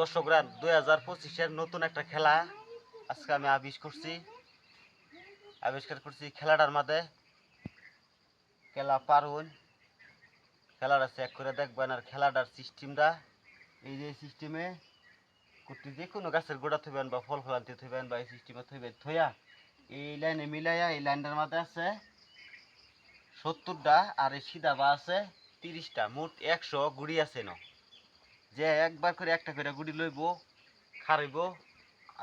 দর্শকরা, দুই হাজার পঁচিশের নতুন একটা খেলা আজকে আমি আবিষ করছি। আবিষ্কার করছি খেলাটার মাঝে খেলা পারুন খেলাটা চেক করে দেখবেন আর খেলাটার সিস্টেমটা এই যে সিস্টেমে কুটি যে কোনো গাছের গোড়া থইবেন বা ফল ফলান্তি থইবেন বা এই সিস্টেমে থইবেন থইয়া এই লাইনে মিলাইয়া এই লাইনটার মাঝে আছে সত্তরটা আর এই সিধা বা আছে তিরিশটা। মোট একশো গুড়ি আছে ন যে একবার করে একটা করে গুড়ি লইব খারাইব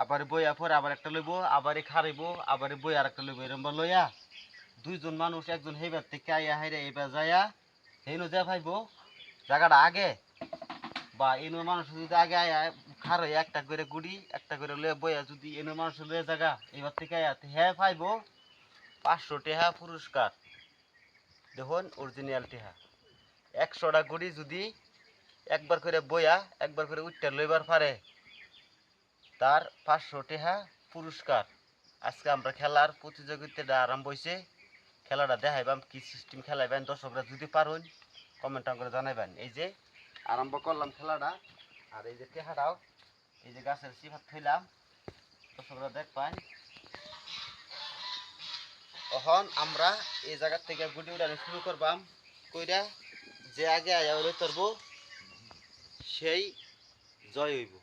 আবার বইয়া পরে আবার একটা লইব, আবার খারাইব আবার বই আর একটা লইব, এরম লইয়া দুইজন মানুষ একজন হেবার থেকে আইয়া হাইরা এবার যাইয়া হেনো যা ভাইব, জায়গাটা আগে। বা এনো মানুষ যদি আগে আয়া খারাই একটা করে গুড়ি, একটা করে লইয়া বইয়া যদি এনো মানুষ লইয়া জায়গা এবার থেকে আয়া হ্যাঁ পাইব পাঁচশো টেহা পুরস্কার। দেখুন অরিজিনাল টেহা। একশোটা গুড়ি যদি একবার করে বইয়া, একবার করে উঠতে লইবার পারে। তার পাঁচশো টেহা পুরস্কার। আজকে আমরা খেলার প্রতিযোগিতাটা আরম্ভ হয়েছে খেলাটা দেখাইবাম, কি সিস্টেম খেলাইবেন, দর্শকরা যদি পারুন কমেন্ট করে জানাইবেন। এই যে আরম্ভ করলাম খেলাটা। আর এই যে টেহাটাও, এই যে গাছের সিফাত থইলাম। দর্শকরা দেখ তখন আমরা এই জায়গার থেকে গুটি উড়ানো শুরু করবাম। কইরা যে আগে আয়া ওরে তরবো সেই জয় হইব।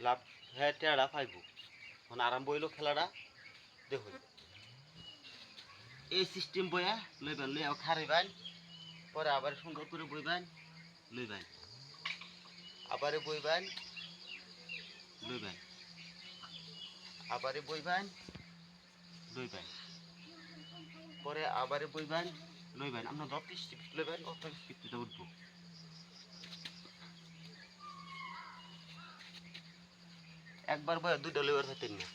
লাভ হ্যাঁ টেড়া পাইব। এখন আরম্ভ হইল খেলাটা। দেখুন এই সিস্টেম বইয়া লইবেন, লইয়া খারাইবেন পরে আবার সুন্দর করে বইবেন, লইবেন। আবারে বইবেন, লইবেন। আবারে বইবেন, লইবেন। পরে আবারে বইবেন, লইবেন। আপনার যত স্পিড লইবেন অত স্পিডটা উঠবো। একবার বয়ে দুইটা লইবার হতেন না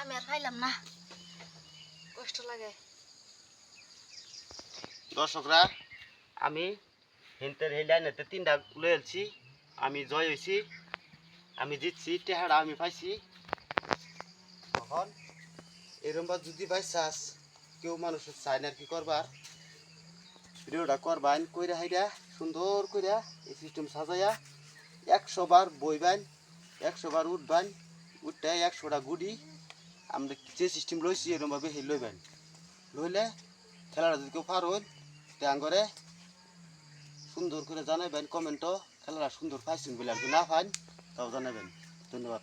আমি আর পাইলাম না। কষ্ট লাগে। দর্শকরা আমি হিন্তের এই লাইনেতে তিনটা লয়েছি আমি জয় হয়েছি। আমি জিতছি, টেহারা আমি পাইছি। তখন এরমবা যদি ভাই চাস, কেউ মানুষের চায় না কি করবার। ভিডিওটা করবান কইরা হাইরা, সুন্দর কইরা এই সিস্টেম সাজাইয়া একশো বার বইবান একশো বার উঠবান উঠতে একশোটা গুড়ি, আমরা যে সিস্টেম লইছি এরমভাবে সেই লইবেন লইলে খেলাটা যদি কেউ পারুন ত্যাং করে সুন্দর করে জানাবেন কমেন্টও খেলাটা সুন্দর পাইছেন বলে আর না পান তাও জানাবেন। ধন্যবাদ।